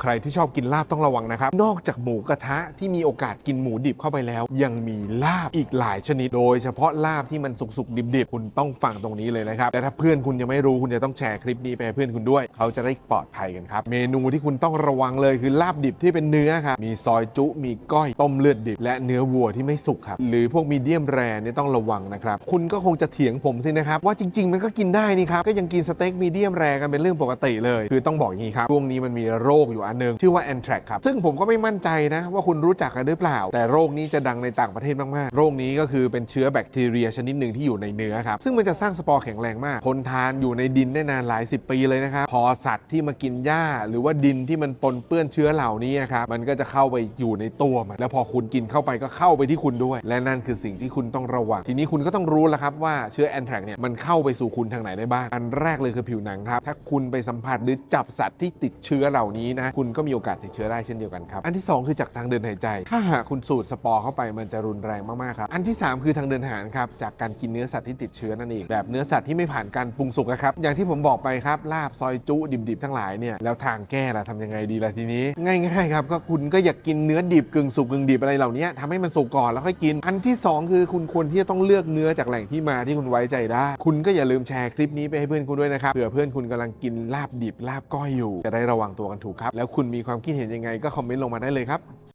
ใครที่ชอบกินลาบต้องระวังนะครับ นอกจากหมูกระทะที่มีโอกาสกินหมูดิบเข้าไปแล้ว ยังมีลาบอีกหลายชนิด โดยเฉพาะลาบที่มันสุกๆดิบๆ คุณต้องฟังตรงนี้เลยนะครับแต่ถ้าเพื่อนคุณยังไม่รู้คุณจะต้องแชร์คลิปนี้ไปให้เพื่อนคุณด้วย เขาจะได้ปลอดภัยกันครับเมนูที่คุณต้องระวังเลยคือลาบดิบที่เป็นเนื้อครับมีซอยจุ มีก้อยต้มเลือดดิบ และเนื้อวัวที่ไม่สุกครับหรือพวกมีเดียมแรเนี่ยต้องระวังนะครับคุณก็คงจะเถียงผมสินะครับว่าจริง ๆ มันก็กินได้นี่ครับก็ยังกินสเต็กมีเดียมแรกันเป็นเรื่องปกติเลย คือต้องบอกอย่างนี้ครับช่วงนี้มันมีโรคอยู่อันหนึง ชื่อว่าแอนแทรกครับ ซึ่งผมก็ไม่มั่นใจนะว่าคุณรู้จักกันหรือเปล่า แต่โรคนี้จะดังในต่างประเทศมากๆ โรคนี้ก็คือเป็นเชื้อแบคทีเรียชนิดหนึ่งที่อยู่ในเนื้อครับ ซึ่งมันจะสร้างสปอร์แข็งแรงมาก ทนทานอยู่ในดินได้นานหลายสิบปีเลยนะครับ พอสัตว์ที่มากินหญ้า หรือว่าดินที่มันปนเปื้อนเชื้อเหล่านี้ครับ มันก็จะเข้าไปอยู่ในตัวมัน แล้วพอคุณกินเข้าไปก็เข้าไปที่คุณด้วย และนั่นคือสิ่งที่คุณต้องระวัง ทีนี้คุณก็ต้องรู้แล้วครับว่าเชื้อแอนแทรกเนี่ยมันเข้าไปสู่คุณทางไหนได้บ้าง อันแรกเลยคือผิวหนังครับ ถ้าคุณไปสัมผัสหรือจับสัตว์ที่ติดเชื้อเหล่านี้นะคุณก็มีโอกาสติดเชื้อได้เช่นเดียวกันครับ อันที่สองคือจากทางเดินหายใจ ถ้าหากคุณสูดสปอร์เข้าไปมันจะรุนแรงมากๆครับ อันที่สามคือทางเดินอาหารครับ จากการกินเนื้อสัตว์ที่ติดเชื้อนั่นเอง แบบเนื้อสัตว์ที่ไม่ผ่านการปรุงสุกนะครับ อย่างที่ผมบอกไปครับ ลาบซอยจุดิบๆทั้งหลายเนี่ย แล้วทางแก้ล่ะทำยังไงดีล่ะทีนี้ ง่ายๆครับ ก็คุณก็อยากกินเนื้อดิบกึ่งสุกกึ่งดิบอะไรเหล่านี้ทำให้มันสุกก่อนแล้วค่อยกิน อันที่สองคือคุณควรที่จะต้องเลือกเนื้อจากแหล่งที่มาที่คุณไว้ใจได้ คุณก็อย่าลืมแชร์คลิปนี้ไปให้เพื่อนคุณด้วยนะครับเผื่อเพื่อนคุณกำลังกินลาบดิบลาบก้อยอยู่ จะได้ระวังตัวกันถูกครับแล้วคุณมีความคิดเห็นยังไงก็คอมเมนต์ลงมาได้เลยครับ